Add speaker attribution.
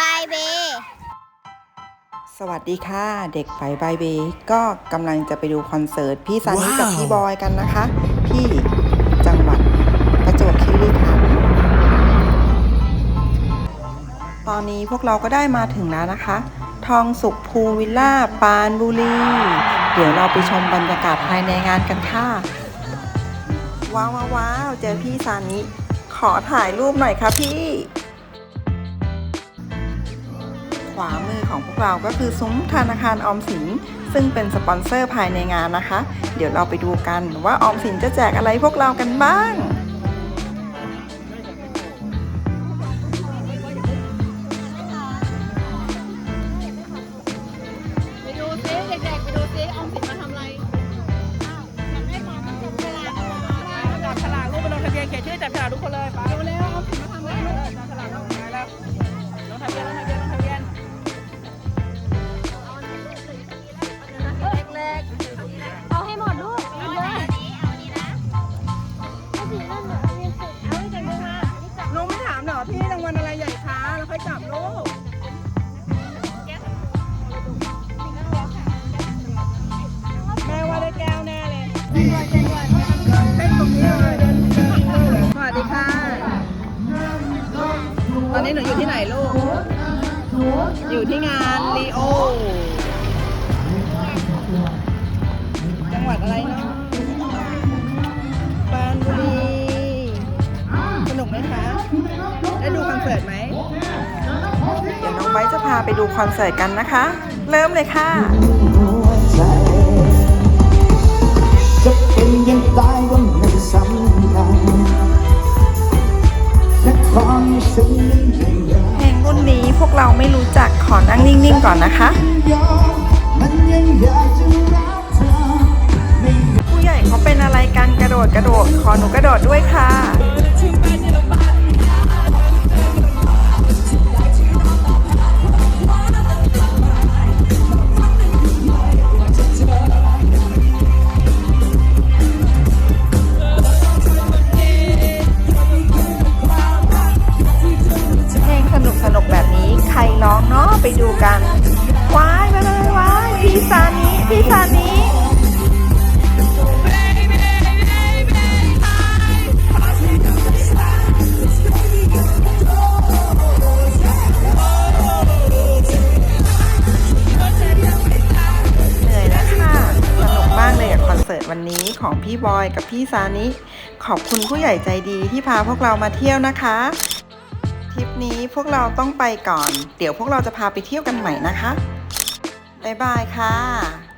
Speaker 1: บายเบ
Speaker 2: สวัสดีค่ะ เด็กไฟบายเบย์ก็กำลังจะไปดูคอนเสิร์ต พี่ซันนี่กับพี่บอยกันนะคะ ที่จังหวัดประจวบคีรีขันธ์ตอนนี้พวกเราก็ได้มาถึงแล้วนะคะ ทองสุขภูวิลล่า ปานบุรี เดี๋ยวเราไปชมบรรยากาศภายในงานกันค่ะ ว้าวว้าวว้าวเจอพี่ซานิขอถ่ายรูปหน่อยค่ะพี่ วามือของพวกเราก็คือซุ้มธนาคารออมสิน ซึ่งเป็นสปอนเซอร์ภายในงานนะคะ เดี๋ยวเราไปดูกันว่าออมสินจะแจกอะไรพวกเรากันบ้าง
Speaker 3: ไปดูซิเด็กๆไปดูซิออมสินมาทำอะไรจับฉลากรูปไปลงทะเบียนเขียนชื่อจับฉลากทุกคนเลยไป แม่ว่าได้แก้วแน่เลยเต้นตรงนี้เลยสวัสดีค่ะ ตอนนี้หนูอยู่ที่ไหนลูก อยู่ที่งานลีโอ จังหวัดอะไรเนาะ เดี๋
Speaker 2: ยวน้องไบร์ทจะพาไปดูคอนเสิร์ตกันนะคะ เริ่มเลยค่ะ
Speaker 4: จะเป็นยังตายก็ไม่สำคัญแค่ความฉันนั้นยังอยาก
Speaker 2: เพลงรุ่นนี้พวกเราไม่รู้จักขอนั่งนิ่งๆก่อนนะคะ
Speaker 4: ยอมมันยังอยากจะรักเธอไม่
Speaker 2: ผู้ใหญ่เขาเป็นอะไรกันกระโดดกระโดดขอหนูกระโดดด้วยค่ะ ไปดูกันว้ายว้ายว้ายว้ายพี่ซานิพี่ซานิเหนื่อยแล้วค่ะสนุกมากเลยกับคอนเสิร์ตวันนี้ของพี่บอยกับพี่ซานิ ขอบคุณผู้ใหญ่ใจดีที่พาพวกเรามาเที่ยวนะคะ ทริปนี้พวกเราต้องไปก่อน เดี๋ยวพวกเราจะพาไปเที่ยวกันใหม่นะคะ บ๊ายบายค่ะ